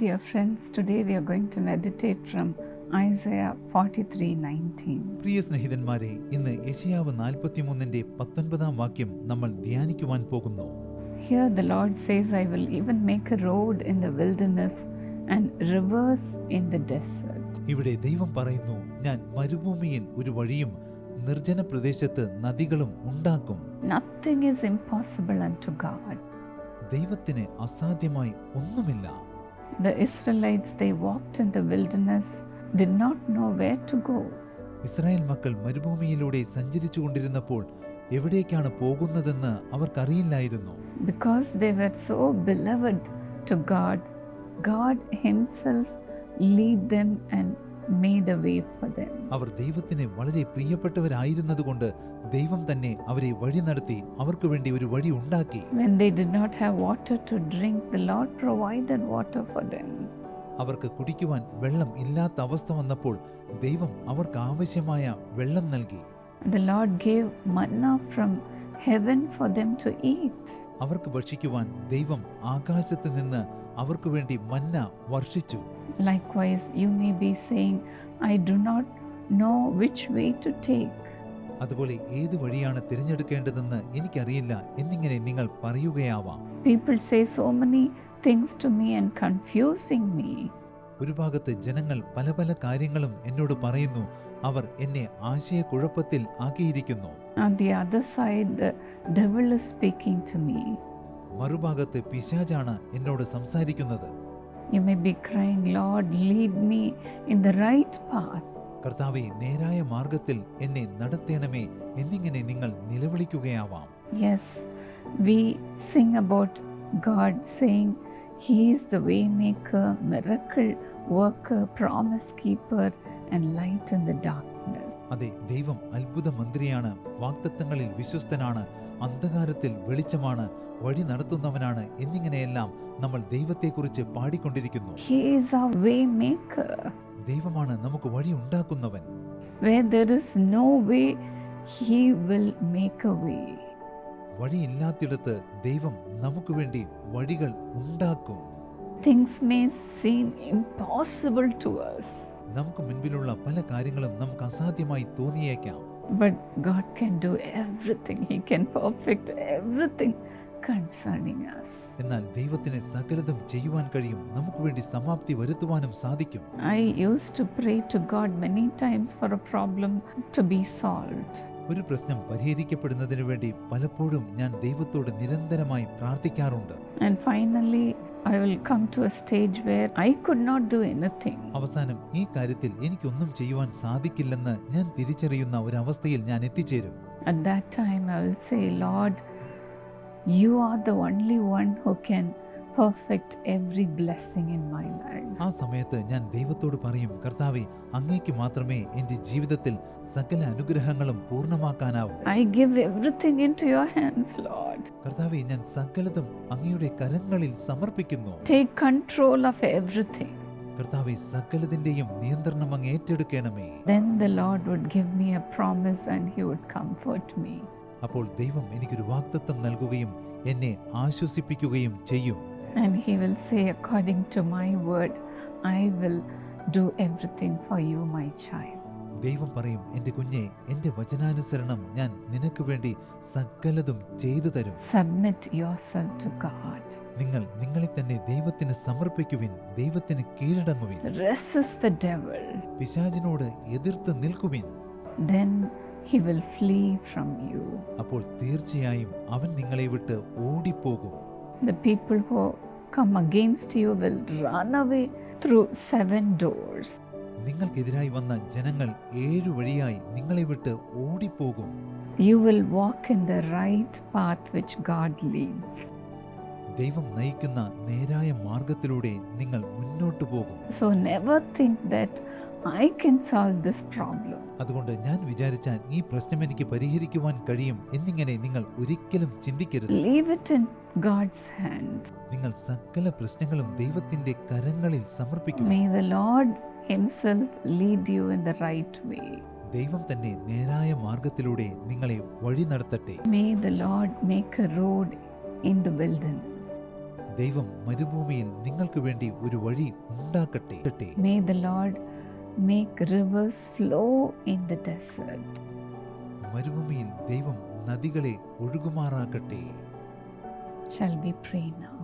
Dear friends, today we are going to meditate from Isaiah 43:19. പ്രിയ സ്നേഹിതന്മാരെ ഇന്ന് യശയാവ് നാൽപ്പത്തിമൂന്നിന്റെ പത്തൊൻപതാം വാക്യം നമ്മൾ ധ്യാനിക്കുവാൻ പോകുന്നു Here the Lord says, I will even make a road in the wilderness and rivers in the desert. ഇവിടെ ദൈവം പറയുന്നു ഞാൻ മരുഭൂമിയിൽ ഒരു വഴിയും നിർജന പ്രദേശത്ത് നദികളും ഉണ്ടാക്കും Nothing is impossible unto God. ദൈവത്തിന് അസാധ്യമായി ഒന്നുമില്ല The Israelites, they walked in the wilderness, did not know where to go. Israel മക്കൾ മരുഭൂമിയിലൂടെ സഞ്ചരിച്ചു കൊണ്ടിരുന്നപ്പോൾ എവിടേക്കാണ് പോകുന്നതെന്ന് അവർക്കറിയില്ലായിരുന്നു Because they were so beloved to God, God Himself lead them and made a way for them. അവർ ദൈവത്തിന് വളരെ പ്രിയപ്പെട്ടവരായിരുന്നത് കൊണ്ട് ദൈവം തന്നെ അവരെ വഴി നടത്തി അവർക്ക് വേണ്ടി ഒരു വഴി ഉണ്ടാക്കി When they did not have water to drink, the Lord provided water for them. അവർക്ക് കുടിക്കുവാൻ വെള്ളം ഇല്ലാത്ത അവസ്ഥ വന്നപ്പോൾ ദൈവം അവർക്ക് ആവശ്യമായ വെള്ളം നൽകി The Lord gave manna from heaven for them to eat. അവർക്ക് ഭക്ഷിക്കുവാൻ ദൈവം ആകാശത്ത് നിന്ന് അവർക്ക് വേണ്ടി മന്ന വർഷിച്ചു. അതുപോലെ ഏതു വഴിയാണ് തിരഞ്ഞെടുക്കേണ്ടതെന്ന് എനിക്ക് അറിയില്ല എന്നിങ്ങനെ നിങ്ങൾ പറയുകയാവാം. People say so many things to me and confusing me ഒരു ഭാഗത്തെ ജനങ്ങൾ പല പല കാര്യങ്ങളും എന്നോട് പറയുന്നു. അവർ എന്നെ ആശയക്കുഴപ്പത്തിൽ ആക്കിയിരിക്കുന്നു. And the other side the devil is speaking to me മറുഭാഗത്ത് പിശാചാണ് എന്നോട് സംസാരിക്കുന്നത് You may be crying, Lord, lead me in the right path. കർത്താവെ നേരായ മാർഗത്തിൽ എന്നെ നടത്തേണമേ എന്നിങ്ങനെ നിങ്ങൾ നിലവിളിക്കുകയാവാം Yes, we sing about God saying He is the waymaker, miracle worker, promise keeper, and light in the darkness. അതെ ദൈവം അത്ഭുത മന്ത്രിയാണ് വാക്തത്വങ്ങളിൽ വിശ്വസ്തനാണ് അന്ധകാരത്തിൽ വെളിച്ചമാണ് വഴി നടത്തുന്നവനാണ് എന്നിങ്ങനെയെല്ലാം നമ്മൾ ദൈവത്തെക്കുറിച്ച് പാടിക്കൊണ്ടിരിക്കുന്നു. ദൈവമാണ് നമുക്ക് വഴി ഉണ്ടാക്കുന്നവൻ. Where there is no way, He will make a way. വഴിയില്ലാത്തിടത്ത് ദൈവം നമുക്ക് വേണ്ടി വഴികൾ ഉണ്ടാക്കും. Things may seem impossible to us, നമുക്ക് മുൻപിലുള്ള പല കാര്യങ്ങളും നമുക്ക് അസാധ്യമായി തോന്നിയേക്കാം. But God can do everything. He can perfect everything concerning us. എന്നാൽ ദൈവത്തിന് സകലതും ചെയ്യുവാൻ കഴിയും നമുക്ക് വേണ്ടി സമാപ്തി വരുത്തുവാനും സാധിക്കും I used to pray to God many times for a problem to be solved. ഒരു പ്രശ്നം പരിഹരിക്കപ്പെടുന്നതിന് വേണ്ടി പലപ്പോഴും ഞാൻ ദൈവത്തോട് നിരന്തരമായി പ്രാർത്ഥിക്കാറുണ്ട് And finally, I will come to a stage where I could not do anything. അവസാനം ഈ കാര്യത്തിൽ എനിക്കൊന്നും ചെയ്യുവാൻ സാധിക്കില്ലെന്ന് ഞാൻ തിരിച്ചറിയുന്ന ഒരു അവസ്ഥയിൽ ഞാൻ എത്തിച്ചേരും At that time, I will say, Lord, you are the only one who can perfect every blessing in my life. ആ സമയത്ത് ഞാൻ ദൈവത്തോട് പറയും കർത്താവെ അങ്ങേക്ക് മാത്രമേ എന്റെ ജീവിതത്തിൽ സകല അനുഗ്രഹങ്ങളും പൂർണമാക്കാനാവൂ I give everything into your hands, Lord. കർത്താവെ ഞാൻ സകലതും അങ്ങയുടെ കരങ്ങളിൽ സമർപ്പിക്കുന്നു Take control of everything. കർത്താവെ സകലതിന്റെയും നിയന്ത്രണം അങ്ങ് ഏറ്റെടുക്കണമേ Then the Lord would give me a promise and He would comfort me. അപ്പോൾ ദൈവം എനിക്കൊരു വാഗ്ദത്തം നൽകുകയും എന്നെ ആശ്വസിപ്പിക്കുകയും ചെയ്യും And He will say, according to my word, I will do everything for you, my child. ദൈവം പറയും എന്റെ കുഞ്ഞെ എന്റെ വചനാനുസരണം ഞാൻ നിനക്ക് വേണ്ടി സകലതും ചെയ്തു തരും Submit yourself ടു God. നിങ്ങൾ നിങ്ങളെ തന്നെ ദൈവത്തിന് സമർപ്പിക്കുവിൻ ദൈവത്തിന് കീഴടങ്ങുവിൻ റെസിസ്റ്റ് the devil. പിശാചിനോട് എതിർത്ത് നിൽക്കുവിൻ Then he will flee from you. അപ്പോൾ തീർച്ചയായും അവൻ നിങ്ങളെ വിട്ട് ഓടിപ്പോകും The people who come against you will run away through seven doors. നിങ്ങൾക്കെതിരായി വന്ന ജനങ്ങൾ ഏഴു വഴിയായി നിങ്ങളെ വിട്ട് ഓടിപ്പോകും You will walk in the right path which God leads. ദൈവം നയിക്കുന്ന നേരായ മാർഗത്തിലൂടെ നിങ്ങൾ മുന്നോട്ട് പോകും So never think that I can solve this problem. അതുകൊണ്ട് ഞാൻ വിചാരിച്ചാൽ ഈ പ്രശ്നം എനിക്ക് പരിഹരിക്കുവാൻ കഴിയും എന്നിങ്ങനെ നിങ്ങൾ ഒരിക്കലും ചിന്തിക്കരുത് Leave it in God's hand. നിങ്ങൾ സകല പ്രശ്നങ്ങളും ദൈവത്തിന്റെ കരങ്ങളിൽ സമർപ്പിക്കും May the Lord Himself lead you in the right way. ദൈവം തന്നെ നേരായ മാർഗത്തിലൂടെ നിങ്ങളെ വഴി നടത്തട്ടെ May the Lord make a road in the wilderness. ദൈവം മരുഭൂമിയിൽ നിങ്ങൾക്ക് വേണ്ടി ഒരു വഴി ഉണ്ടാക്കട്ടെ May the Lord make rivers flow in the desert. മരുഭൂമിയിൽ ദൈവം നദികളെ ഒഴുകുമാറാക്കട്ടെ Shall we pray now?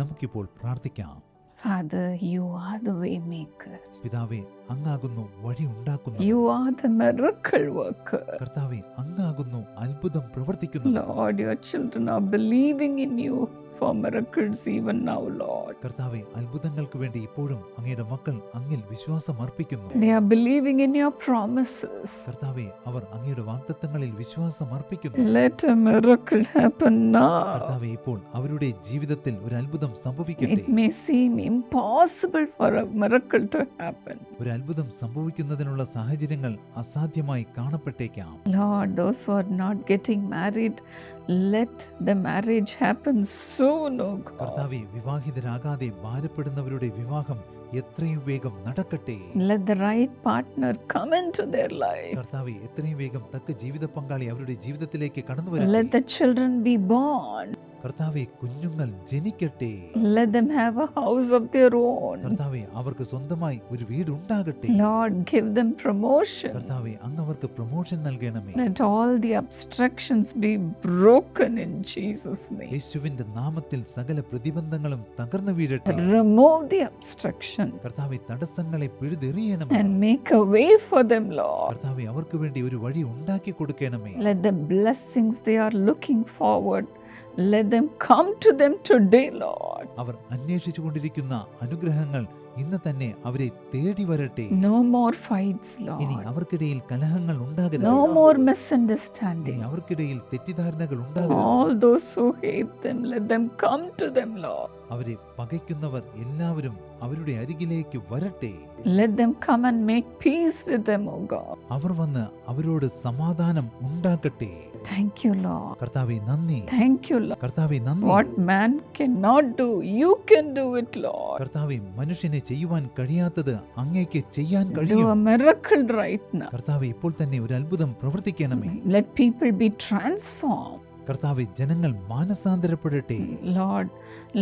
നമുക്കിപ്പോൾ പ്രാർത്ഥിക്കാം Father, you are the way maker. പിതാവെ അങ്ങാകുന്നു വഴി ഉണ്ടാക്കുന്നു You are the miracle worker. കർത്താവെ അങ്ങാകുന്നു അത്ഭുതം പ്രവർത്തിക്കുന്നു Lord, your children are believing in you For miracles even now, Lord. കർത്താവെ അത്ഭുതങ്ങൾക്ക് വേണ്ടി ഇപ്പോഴും അങ്ങയുടെ മക്കൾ അങ്ങിൽ വിശ്വാസം അർപ്പിക്കുന്നു They are believing in your promises. കർത്താവെ അവർ അങ്ങയുടെ വാഗ്ദത്തങ്ങളിൽ വിശ്വാസം അർപ്പിക്കുന്നു Let a miracle happen now. കർത്താവെ ഇപ്പോൾ അവരുടെ ജീവിതത്തിൽ ഒരു അത്ഭുതം സംഭവിക്കട്ടെ It may seem impossible for a miracle to happen. ഒരു അത്ഭുതം സംഭവിക്കുന്നതിനുള്ള സാഹചര്യങ്ങൾ അസാധ്യമായി കാണപ്പെട്ടേക്കാം Lord, those who are not getting married, let the marriage happen soon, oh God. കർത്താവെ വിവാഹിതരാകാതെ ഭാരപ്പെടുന്നവരുടെ വിവാഹം എത്രയും വേഗം നടക്കട്ടെ Let the right partner come into their life. കർത്താവെ എത്രയും വേഗം തക്ക ജീവിത പങ്കാളി അവരുടെ ജീവിതത്തിലേക്ക് കടന്നു Let വരട്ടെ the children be born. കർത്താവെ കുഞ്ഞുങ്ങൾ ജനിക്കട്ടെ Let them have a house of their own. കർത്താവെ അവർക്ക് സ്വന്തമായി ഒരു വീട് ഉണ്ടാകട്ടെ Lord, give them promotion. കർത്താവെ അങ്ങ് അവർക്ക് പ്രൊമോഷൻ നൽകണമേ Let all the obstructions be broken in Jesus' name. യേശുവിന്റെ നാമത്തിൽ സകല പ്രതിബന്ധങ്ങളും തകർന്നു വീഴട്ടെ Remove the obstruction കർത്താവെ തടസ്സങ്ങളെ പിഴുതെറിയണമേ and make a way for them, Lord. കർത്താവെ അവർക്ക് വേണ്ടി ഒരു വഴി ഉണ്ടാക്കി കൊടുക്കണമേ Let the blessings they are looking forward, let them come to them today, Lord. അവർ അന്വേഷിച്ചു കൊണ്ടിരിക്കുന്ന അനുഗ്രഹങ്ങൾ ഇന്ന് തന്നെ അവരെ തേടി വരട്ടെ No more fights, ഇനി Lord. അവർക്കിടയിൽ കലഹങ്ങൾ ഉണ്ടാകരുത് No more ഇനി misunderstanding. അവർക്കിടയിൽ തെറ്റിദ്ധാരണകൾ ഉണ്ടാകരുത് All those who hate them, let them come to them, Lord. അവരെ പകയ്ക്കുന്നവർ എല്ലാവരും അവരുടെ അരികിലേക്ക് വരട്ടെ Let them come and make peace with them, O God. അവർ വന്ന് അവരോട് സമാധാനം ഉണ്ടാക്കട്ടെ Thank you, Lord. കർത്താവെ നന്ദി Thank you, Lord. കർത്താവെ നന്ദി What man cannot do, you can do it, Lord. കർത്താവെ മനുഷ്യനെ ചെയ്യുവാൻ കഴിയാത്തത് അങ്ങേക്ക് ചെയ്യാൻ Do കഴിയും a miracle right now. കർത്താവെ ഇപ്പോൾ തന്നെ ഒരു അത്ഭുതം പ്രവർത്തിക്കണമേ Let people be transformed. കർത്താവെ ജനങ്ങൾ മാനസാന്തരപ്പെടട്ടെ Lord,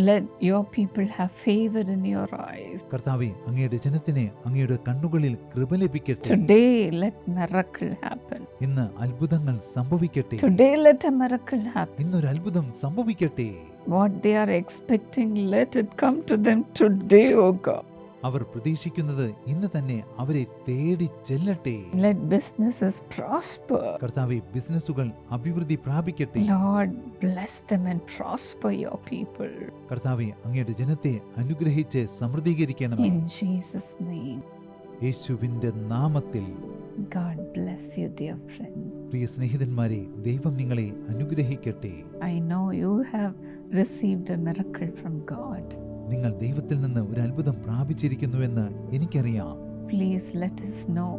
let your people have favor in your eyes. കർത്താവെ അങ്ങയുടെ ജനത്തിന് അങ്ങയുടെ കണ്ണുകളിൽ കൃപ ലഭിക്കട്ടെ Today, let miracle happen. ഇന്ന് അത്ഭുതങ്ങൾ സംഭവിക്കട്ടെ Today, let a miracle happen. ഇന്നൊരു അത്ഭുതം സംഭവിക്കട്ടെ What they are expecting, let it come to them today, O God. അവർ പ്രതീക്ഷിക്കുന്നത് ഇന്ന് തന്നെ അവരെ തേടി ചെല്ലട്ടെ Let businesses prosper. കർത്താവെ ബിസിനസ്സുകൾ അഭിവൃദ്ധി പ്രാപിക്കട്ടെ Lord, bless them and prosper your people. കർത്താവെ അങ്ങയുടെ ജനത്തെ അനുഗ്രഹിച്ച് സമൃദ്ധീകരിക്കണമേ In Jesus' name, യേശുവിന്റെ നാമത്തിൽ God bless you, dear friends. പ്രിയ സ്നേഹിതന്മാരെ ദൈവം നിങ്ങളെ അനുഗ്രഹിക്കട്ടെ I know you have received a miracle from God. നിങ്ങൾ ദൈവത്തിൽ നിന്ന് ഒരു അത്ഭുതം പ്രാപിച്ചിരിക്കുന്നുവെന്ന് എനിക്കറിയാം please let us know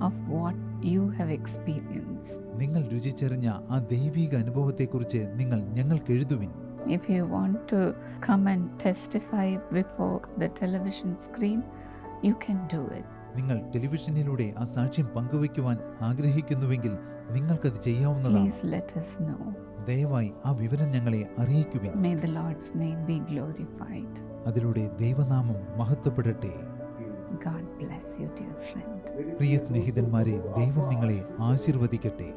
of what you have experienced. നിങ്ങൾ രുചിച്ചറിഞ്ഞ ആ ദൈവിക അനുഭവത്തെക്കുറിച്ച് നിങ്ങൾ ഞങ്ങൾക്ക് എഴുതുവിൻ If you want to come and testify before the television screen, you can do it. നിങ്ങൾ ടെലിവിഷനിലൂടെ ആ സാക്ഷ്യം പങ്കുവയ്ക്കുവാൻ ആഗ്രഹിക്കുന്നുവെങ്കിൽ നിങ്ങൾക്കത് ചെയ്യാവുന്നതാണ് Please let us know. ദയവായി ആ വിവരം ഞങ്ങളെ അറിയിക്കുവിൻ May the Lord's name be glorified. അതിലൂടെ ദൈവനാമം മഹത്വപ്പെടട്ടെ God bless you, dear friend. പ്രിയ സ്നേഹിതന്മാരെ ദൈവം നിങ്ങളെ ആശീർവദിക്കട്ടെ